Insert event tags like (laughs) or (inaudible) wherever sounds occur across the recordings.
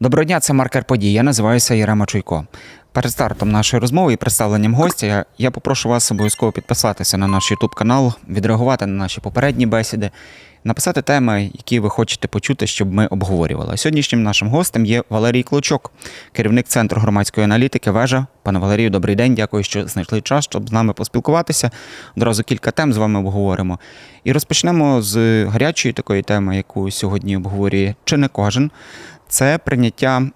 Доброго дня, це маркер подій. Я називаюся Єрема Чуйко. Перед стартом нашої розмови і представленням гостя я, попрошу вас обов'язково підписатися на наш YouTube канал, відреагувати на наші попередні бесіди, написати теми, які ви хочете почути, щоб ми обговорювали. Сьогоднішнім нашим гостем є Валерій Клочок, керівник центру громадської аналітики. Вежа. Пане Валерію, добрий день. Дякую, що знайшли час, щоб з нами поспілкуватися. Одразу кілька тем з вами обговоримо. І розпочнемо з гарячої такої теми, яку сьогодні обговорює чи не кожен це прийняття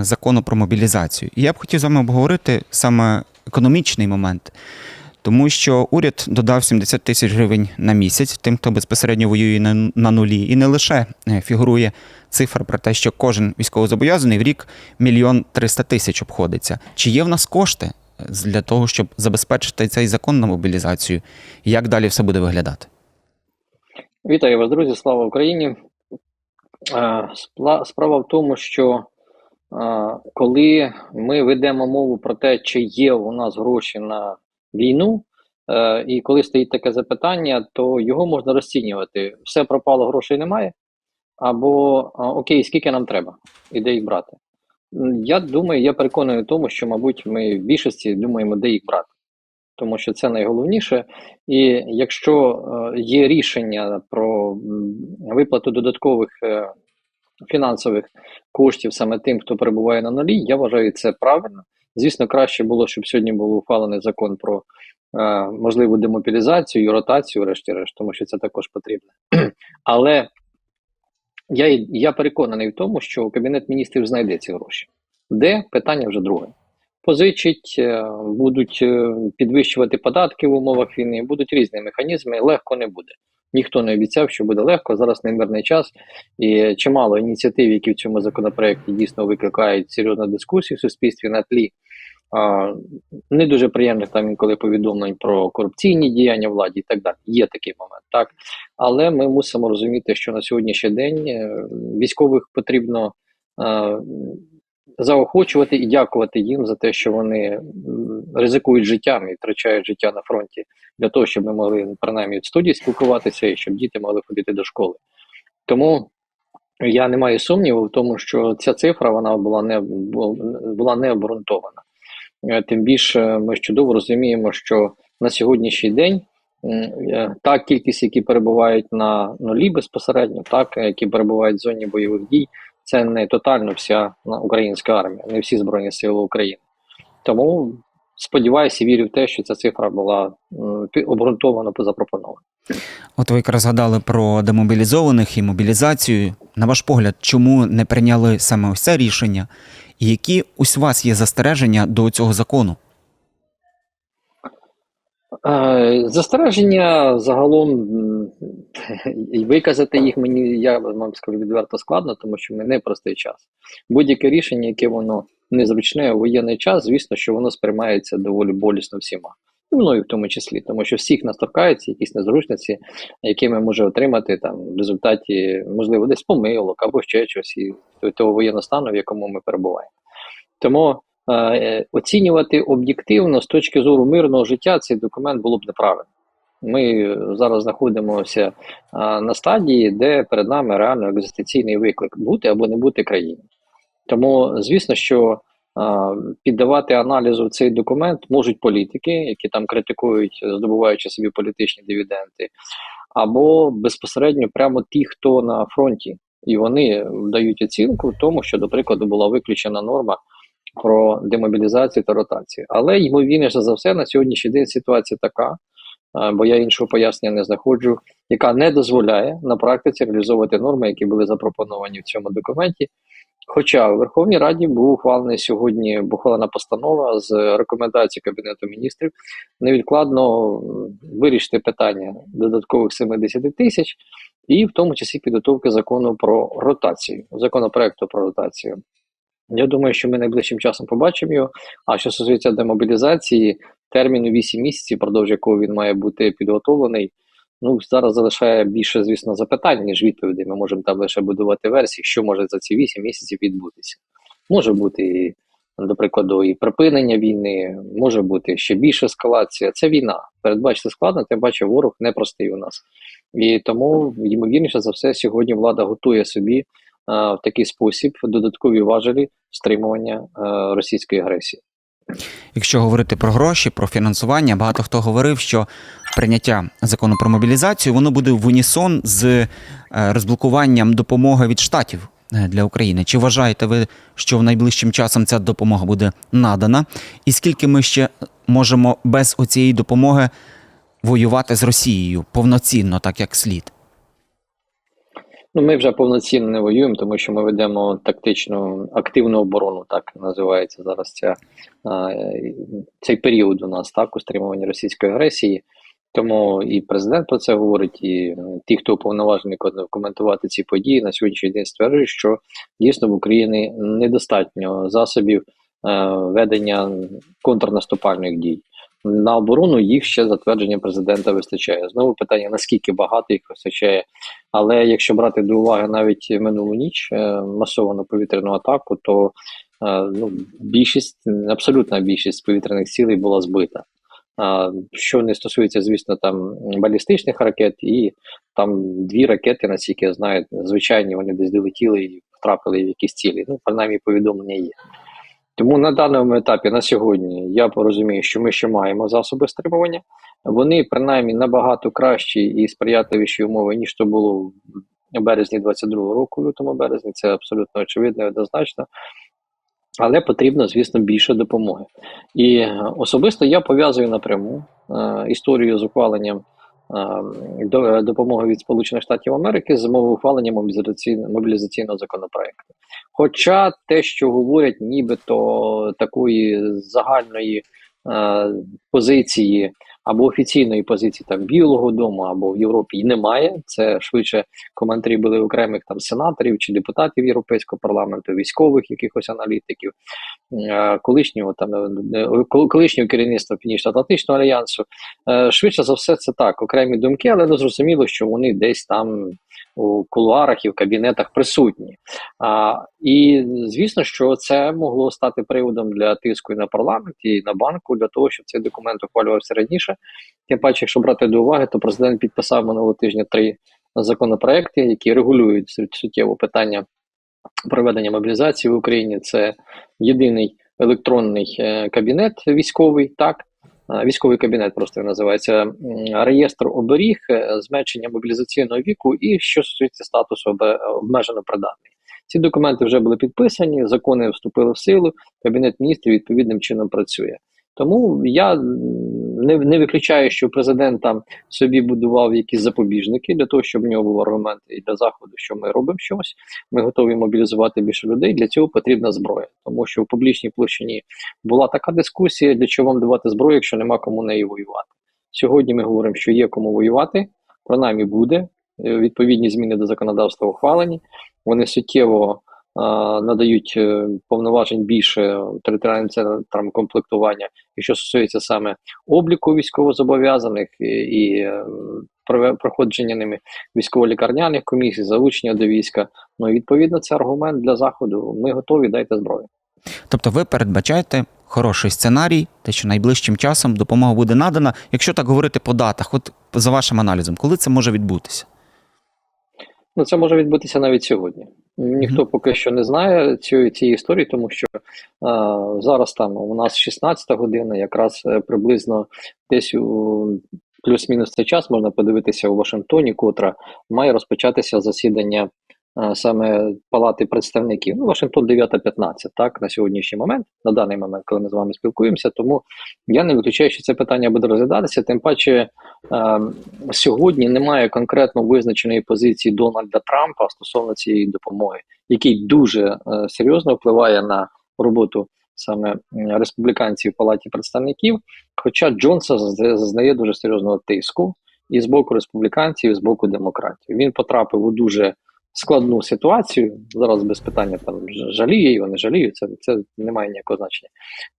закону про мобілізацію. І я б хотів з вами обговорити саме економічний момент, тому що уряд додав 70 тисяч гривень на місяць тим, хто безпосередньо воює на, нулі, і не лише е, фігурує цифра про те, що кожен військовозобов'язаний в рік мільйон триста тисяч обходиться. Чи є в нас кошти е, для того, щоб забезпечити цей закон на мобілізацію? Як далі все буде виглядати? Вітаю вас, друзі! Слава Україні! Справа в тому, що коли ми ведемо мову про те, чи є у нас гроші на війну, е, і коли стоїть таке запитання, то його можна розцінювати: все пропало, грошей немає, або окей, скільки нам треба, і де їх брати. Я думаю, я переконаний в тому, що, мабуть, ми в більшості думаємо, де їх брати. Тому що це найголовніше. І якщо е, є рішення про виплату додаткових е, фінансових коштів саме тим, хто перебуває на нулі, я вважаю це правильно. Звісно, краще було, щоб сьогодні був ухвалений закон про е, можливу демобілізацію і ротацію, решті-решт, тому що це також потрібно. (clears throat) Але я, я переконаний в тому, що Кабінет міністрів знайде ці гроші. Де питання вже друге. Позичить, е, будуть е, підвищувати податки в умовах війни, будуть різні механізми, легко не буде. Ніхто не обіцяв, що буде легко. Зараз немирний час, і чимало ініціатив, які в цьому законопроекті дійсно викликають серйозну дискусію в суспільстві на тлі а, не дуже приємних там інколи повідомлень про корупційні діяння владі і так далі. Є такий момент, так але ми мусимо розуміти, що на сьогоднішній день е, військових потрібно заохочувати і дякувати їм за те, що вони ризикують життям і втрачають життя на фронті для того, щоб ми могли принаймні в студії спілкуватися і щоб діти могли ходити до школи. Тому я не маю сумніву в тому, що ця цифра вона була не була не обґрунтована. Е, Тим більше ми чудово розуміємо, що на сьогоднішній день е, та кількість, які перебувають на нулі безпосередньо, так е, які перебувають в зоні бойових дій, це не тотально вся українська армія, не всі збройні сили України. Тому сподіваюся, вірю в те, що ця цифра була обґрунтовано запропонована. От ви якраз згадали про демобілізованих і мобілізацію. На ваш погляд, чому не прийняли саме ось це рішення? І які ось у вас є застереження до цього закону? Застереження загалом (laughs) виказати їх мені, я вам скажу відверто складно, тому що ми не простий час. Будь-яке рішення, яке воно незручне у воєнний час, звісно, що воно сприймається доволі болісно всіма. І мною в тому числі, тому що всіх нас торкаються якісь незручності, які ми може отримати там в результаті, можливо, десь помилок або ще щось і того воєнного стану, в якому ми перебуваємо. Тому оцінювати об'єктивно з точки зору мирного життя цей документ було б неправильно. Ми зараз знаходимося е, на стадії, де перед нами реально екзистенційний виклик бути або не бути країні. Тому, звісно, що е, піддавати аналізу цей документ можуть політики, які там критикують, здобуваючи собі політичні дивіденди, або безпосередньо прямо ті, хто на фронті, і вони дають оцінку тому, що, до прикладу, була виключена норма про демобілізацію та ротацію. Але ймовірніше за все на сьогоднішній день ситуація така, е, бо я іншого пояснення не знаходжу, яка не дозволяє на практиці реалізовувати норми, які були запропоновані в цьому документі. Хоча в Верховній Раді був ухвалений сьогодні ухвалена постанова з рекомендацій Кабінету міністрів невідкладно вирішити питання додаткових 70 тисяч, і в тому числі підготовки закону про ротацію, законопроекту про ротацію. Я думаю, що ми найближчим часом побачимо його. А що стосується демобілізації, терміну 8 місяців, продовж якого він має бути підготовлений. Ну, зараз залишає більше, звісно, запитань, ніж відповідей. Ми можемо там лише будувати версії, що може за ці 8 місяців відбутися. Може бути, і, до прикладу, і припинення війни, може бути ще більша ескалація. Це війна. Передбачити складно, тим паче ворог непростий у нас. І тому, ймовірніше за все, сьогодні влада готує собі в такий спосіб додаткові важелі стримування е, російської агресії. Якщо говорити про гроші, про фінансування, багато хто говорив, що прийняття закону про мобілізацію воно буде в унісон з е, розблокуванням допомоги від штатів е, для України. Чи вважаєте ви, що в найближчим часом ця допомога буде надана? І скільки ми ще можемо без оцієї допомоги воювати з Росією повноцінно, так як слід? Ну, ми вже повноцінно не воюємо, тому що ми ведемо тактичну активну оборону, так називається зараз ця, е, цей період у нас так у стримуванні російської агресії. Тому і президент про це говорить, і ті, хто уповноважений коментувати ці події на сьогоднішній день стверджують, що дійсно в Україні недостатньо засобів е, ведення контрнаступальних дій. На оборону їх ще затвердження президента вистачає. Знову питання: наскільки багато їх вистачає. Але якщо брати до уваги навіть минулу ніч е, масовану повітряну атаку, то е, ну, більшість, абсолютна більшість повітряних цілей була збита. Що не стосується, звісно, там балістичних ракет, і там дві ракети, наскільки я знаю, звичайні вони десь долетіли і втрапили в якісь цілі. Ну, принаймні, повідомлення є. Тому на даному етапі на сьогодні я порозумію, що ми ще маємо засоби стримування. Вони принаймні набагато кращі і сприятливіші умови, ніж то було в березні 22-го року, лютому березні. Це абсолютно очевидно і однозначно. Але потрібно, звісно, більше допомоги. І особисто я пов'язую напряму е, історію з ухваленням е, допомоги від Сполучених Штатів Америки з умови ухвалення мобілізаційного мобілізаційного законопроекту. Хоча те, що говорять, нібито такої загальної е, позиції або офіційної позиції там Білого Дому або в Європі і немає. Це швидше коментарі були окремих там сенаторів чи депутатів Європейського парламенту, військових якихось аналітиків, е, колишнього там е, колишнього керівництва Північно-Атлантичного альянсу. Е, швидше за все, це так, окремі думки, але не зрозуміло, що вони десь там у кулуарах і в кабінетах присутні. А, І звісно, що це могло стати приводом для тиску і на парламент і на банку для того, щоб цей документ ухвалювався раніше. Тим паче, якщо брати до уваги, то президент підписав минулого тижня три законопроекти, які регулюють суттєво питання проведення мобілізації в Україні. Це єдиний електронний е, кабінет військовий, так військовий кабінет просто називається реєстр оберіг, е, зменшення мобілізаційного віку і що стосується статусу обмежено придатний. Ці документи вже були підписані, закони вступили в силу. Кабінет міністрів відповідним чином працює. Тому я не не виключаю, що президент там собі будував якісь запобіжники для того, щоб в нього був аргумент і для заходу, що ми робимо щось. Ми готові мобілізувати більше людей. Для цього потрібна зброя, тому що в публічній площині була така дискусія, для чого вам давати зброю, якщо нема кому неї воювати. Сьогодні ми говоримо, що є кому воювати, принаймні буде. Е, відповідні зміни до законодавства ухвалені. Вони суттєво надають е, повноважень більше територіальним центрам комплектування, і що стосується саме обліку військовозобов'язаних і, і е, проходження ними військово-лікарняних комісій, залучення до війська. Ну і відповідно це аргумент для заходу. Ми готові дайте зброю. Тобто, ви передбачаєте хороший сценарій, те, що найближчим часом допомога буде надана. Якщо так говорити по датах, от за вашим аналізом, коли це може відбутися? Ну, це може відбутися навіть сьогодні. Ніхто поки що не знає цієї цієї історії, тому що е, зараз там у нас 16 година, якраз е, приблизно десь у плюс-мінус цей час можна подивитися у Вашингтоні, котра має розпочатися засідання саме Палати представників. Ну, Вашингтон 9.15, так, на сьогоднішній момент, на даний момент, коли ми з вами спілкуємося. Тому я не виключаю, що це питання буде розглядатися. Тим паче е, сьогодні немає конкретно визначеної позиції Дональда Трампа стосовно цієї допомоги, який дуже е, серйозно впливає на роботу. Саме республіканців в палаті представників, хоча Джонса зазнає дуже серйозного тиску і з боку республіканців, і з боку демократів. Він потрапив у дуже складну ситуацію. Зараз без питання там жаліє його, не жаліє, це, це не має ніякого значення.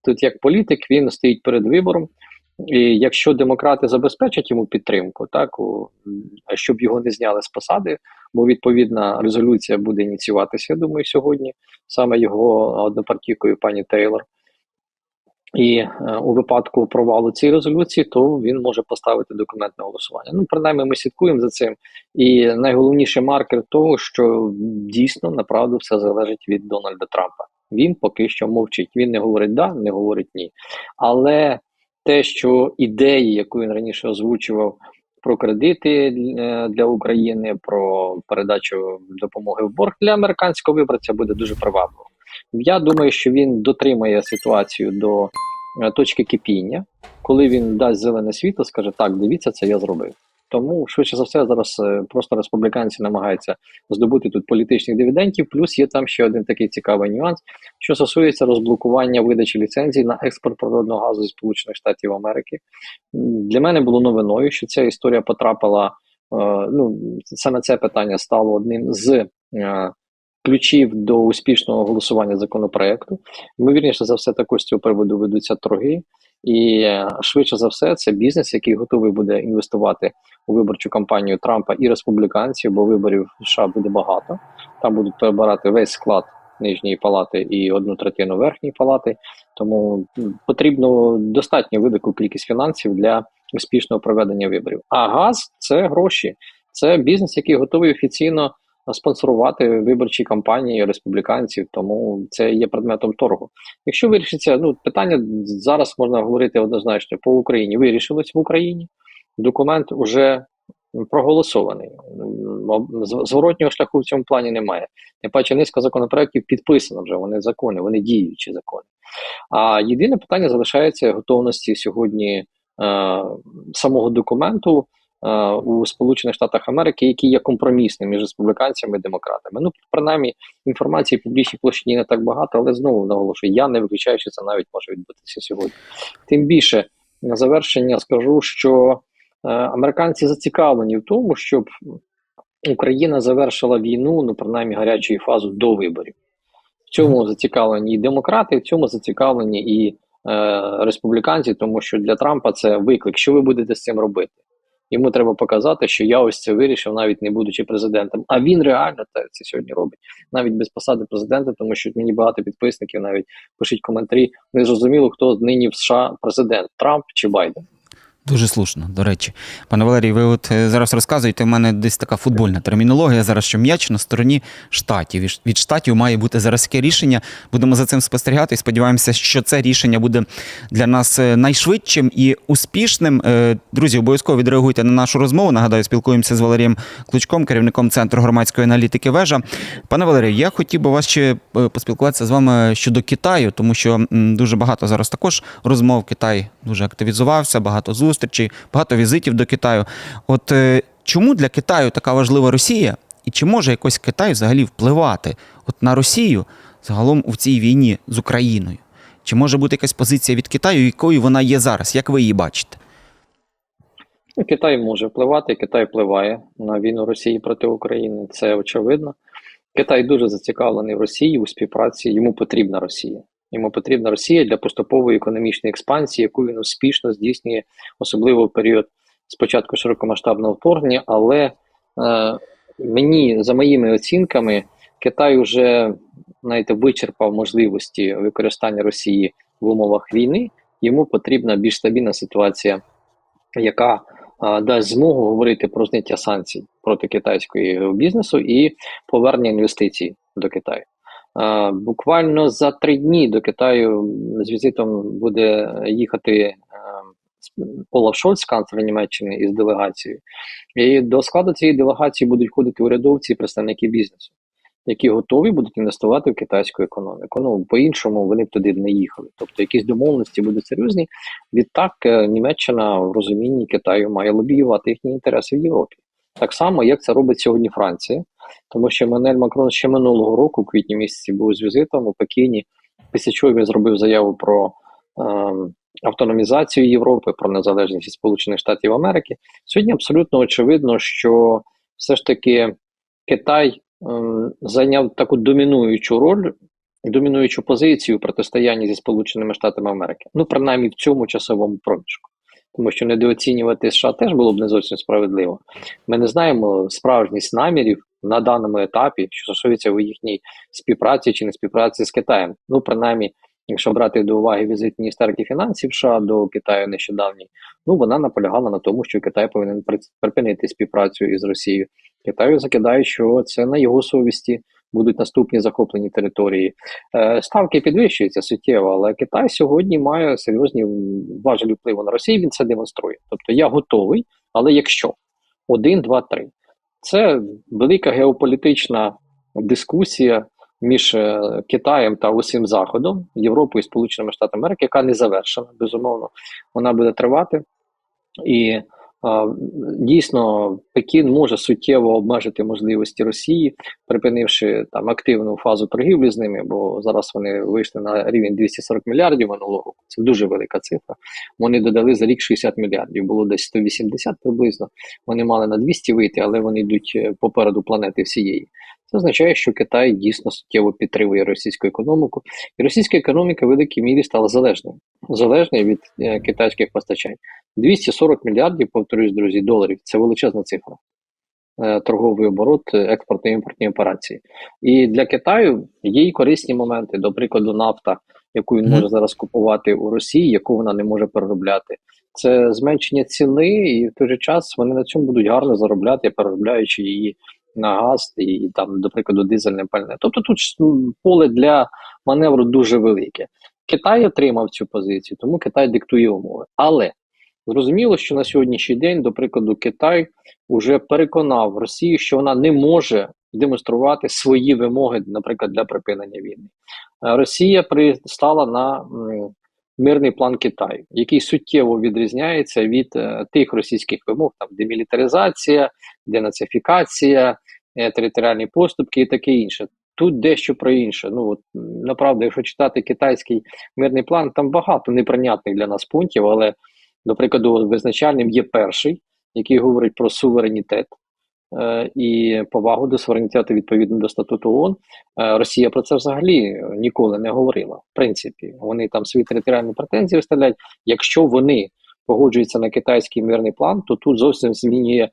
Тут, як політик, він стоїть перед вибором. І якщо демократи забезпечать йому підтримку, так щоб його не зняли з посади, бо відповідна резолюція буде ініціюватися, я думаю, сьогодні саме його однопартійкою пані Тейлор. І е, у випадку провалу цієї резолюції, то він може поставити документ на голосування. Ну, принаймні, ми слідкуємо за цим. І найголовніший маркер того, що дійсно направду все залежить від Дональда Трампа. Він поки що мовчить. Він не говорить да, не говорить ні. Але те, що ідеї, яку він раніше озвучував про кредити е, для України, про передачу допомоги в борг для американського виборця, буде дуже привабливо. Я думаю, що він дотримає ситуацію до е, точки кипіння, коли він дасть зелене світло, скаже: так, дивіться, це я зробив. Тому швидше за все зараз е, просто республіканці намагаються здобути тут політичних дивідендів. Плюс є там ще один такий цікавий нюанс, що стосується розблокування видачі ліцензій на експорт природного газу зі Сполучених Штатів Америки. Для мене було новиною, що ця історія потрапила. е, Ну саме це питання стало одним з ключів до успішного голосування законопроекту. Ймовірніше за все, також з цього приводу ведуться торги. І е, швидше за все, це бізнес, який готовий буде інвестувати у виборчу кампанію Трампа і республіканців, бо виборів в США буде багато. Там будуть перебирати весь склад нижньої палати і одну третину верхньої палати. Тому потрібно достатньо велику кількість фінансів для успішного проведення виборів. А газ це гроші, це бізнес, який готовий офіційно спонсорувати виборчі кампанії республіканців, тому це є предметом торгу. Якщо вирішиться, ну питання зараз можна говорити однозначно по Україні. Вирішилось в Україні. Документ уже проголосований. Зворотнього шляху в цьому плані немає. Тим паче низка законопроєктів підписана вже. Вони закони, вони діючі закони. А єдине питання залишається готовності сьогодні е, самого документу у Сполучених Штатах Америки, який є компромісним між республіканцями і демократами. Ну, принаймні, інформації в публічній площині не так багато, але знову наголошую, я не виключаю, що це навіть може відбутися сьогодні. Тим більше на завершення скажу, що е, американці зацікавлені в тому, щоб Україна завершила війну, ну принаймні гарячу фазу до виборів. В цьому зацікавлені і демократи, в цьому зацікавлені і е, республіканці, тому що для Трампа це виклик. Що ви будете з цим робити? Йому треба показати, що я ось це вирішив, навіть не будучи президентом. А він реально та це сьогодні робить, навіть без посади президента, тому що мені багато підписників навіть пишуть коментарі. Не зрозуміло, хто нині в США президент Трамп чи Байден. Дуже слушно, до речі. Пане Валерій, ви от е, зараз розказуєте, у мене десь така футбольна термінологія зараз, що м'яч на стороні штатів. Від- штатів має бути зараз таке рішення. Будемо за цим спостерігати і сподіваємося, що це рішення буде для нас е, найшвидшим і успішним. Е, Друзі, обов'язково відреагуйте на нашу розмову. Нагадаю, спілкуємося з Валерієм Клучком, керівником Центру громадської аналітики Вежа. Пане Валерію, я хотів би вас ще поспілкуватися з вами щодо Китаю, тому що дуже багато зараз також розмов. Китай дуже активізувався, багато зустрічей, багато візитів до Китаю. От е, чому для Китаю така важлива Росія, і чи може якось Китай взагалі впливати от на Росію загалом у цій війні з Україною? Чи може бути якась позиція від Китаю, якою вона є зараз? Як ви її бачите? Ну, Китай може впливати, Китай впливає на війну Росії проти України. Це очевидно. Китай дуже зацікавлений в Росії у співпраці. Йому потрібна Росія. Йому потрібна Росія для поступової економічної експансії, яку він успішно здійснює, особливо в період спочатку широкомасштабного вторгнення. Але е, мені, за моїми оцінками, Китай вже знаєте, вичерпав можливості використання Росії в умовах війни. Йому потрібна більш стабільна ситуація, яка а, дасть змогу говорити про зняття санкцій проти китайського бізнесу і повернення інвестицій до Китаю. А, Буквально за три дні до Китаю з візитом буде їхати е, Олаф Шольц, канцлер Німеччини, із делегацією. І до складу цієї делегації будуть входити урядовці і представники бізнесу, які готові будуть інвестувати в китайську економіку. Ну по-іншому вони б туди не їхали. Тобто якісь домовленості будуть серйозні. Відтак е, Німеччина в розумінні Китаю має лобіювати їхні інтереси в Європі. Так само, як це робить сьогодні Франція, тому що Манель Макрон ще минулого року, у квітні місяці, був з візитом у Пекіні, після чого він зробив заяву про ем, автономізацію Європи, про незалежність від Сполучених Штатів Америки. Сьогодні абсолютно очевидно, що все ж таки Китай ем, зайняв таку домінуючу роль, домінуючу позицію у протистоянні зі Сполученими Штатами Америки. Ну, принаймні в цьому часовому проміжку. Тому що недооцінювати США теж було б не зовсім справедливо. Ми не знаємо справжність намірів на даному етапі, що стосується у їхній співпраці чи не співпраці з Китаєм. Ну, принаймні, якщо брати до уваги візит міністерки фінансів США до Китаю нещодавній, ну вона наполягала на тому, що Китай повинен припинити співпрацю із Росією. Китаю закидає, що це на його совісті будуть наступні захоплені території. Е, Ставки підвищуються суттєво, але Китай сьогодні має серйозні важелі впливу на Росію. Він це демонструє. Тобто я готовий, але якщо один, два, три, це велика геополітична дискусія між е, Китаєм та усім Заходом, Європою і Сполученими Штатами Америки, яка не завершена, безумовно, вона буде тривати. І дійсно Пекін може суттєво обмежити можливості Росії, припинивши там активну фазу торгівлі з ними, бо зараз вони вийшли на рівень 240 мільярдів минулого року. Це дуже велика цифра. Вони додали за рік 60 мільярдів, було десь 180 приблизно. Вони мали на 200 вийти, але вони йдуть е, попереду планети всієї. Це означає, що Китай дійсно суттєво підтримує російську економіку, і російська економіка в великій мірі стала залежною, залежною від е, китайських постачань. 240 мільярдів, повторюсь, друзі, доларів це величезна цифра. Е, Торговий оборот, е, експортно-імпортні операції. І для Китаю є й корисні моменти, до прикладу, нафта, яку він може зараз купувати у Росії, яку вона не може переробляти. Це зменшення ціни, і в той же час вони на цьому будуть гарно заробляти, переробляючи її на газ і, там, до прикладу, дизельне пальне. Тобто тут поле для маневру дуже велике. Китай отримав цю позицію, тому Китай диктує умови. Але зрозуміло, що на сьогоднішній день, до прикладу, Китай уже переконав Росію, що вона не може демонструвати свої вимоги, наприклад, для припинення війни. Е, Росія пристала на мирний план Китаю, який суттєво відрізняється від е, тих російських вимог, там демілітаризація, денацифікація, е, територіальні поступки і таке інше. Тут дещо про інше. Ну от направду, якщо читати китайський мирний план, там багато неприйнятних для нас пунктів, але, до прикладу, визначальним є перший, який говорить про суверенітет і повагу до суверенітету відповідно до статуту ООН. Е, Росія про це взагалі ніколи не говорила. В принципі, вони там свої територіальні претензії виставляють. Якщо вони погоджуються на китайський мирний план, то тут зовсім змінює.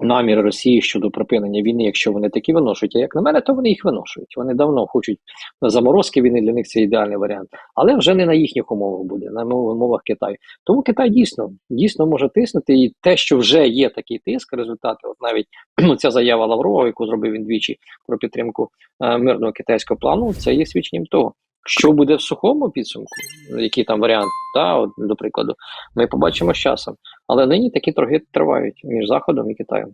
Наміри Росії щодо припинення війни, якщо вони такі виношують. А як на мене, то вони їх виношують. Вони давно хочуть заморозки війни. Для них це ідеальний варіант, але вже не на їхніх умовах буде, на умовах Китаю. Тому Китай дійсно дійсно може тиснути, і те, що вже є такий тиск, результати, от навіть (clears throat) ця заява Лаврова, яку зробив він двічі про підтримку е, мирного китайського плану, це є свідченням того. Що буде в сухому підсумку, який там варіант, та, от, до прикладу, ми побачимо з часом. Але нині такі торги тривають між Заходом і Китаєм.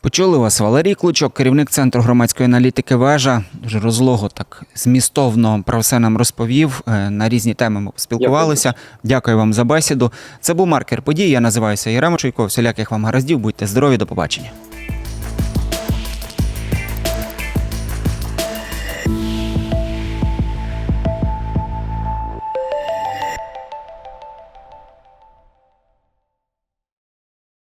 Почули вас Валерій Клучок, керівник центру громадської аналітики Вежа. Дуже розлого так змістовно про все нам розповів. Е, На різні теми ми спілкувалися. Дякую вам за бесіду. Це був маркер подій. Я називаюся Єрема Чуйко. Всіляких вам гараздів. Будьте здорові, до побачення.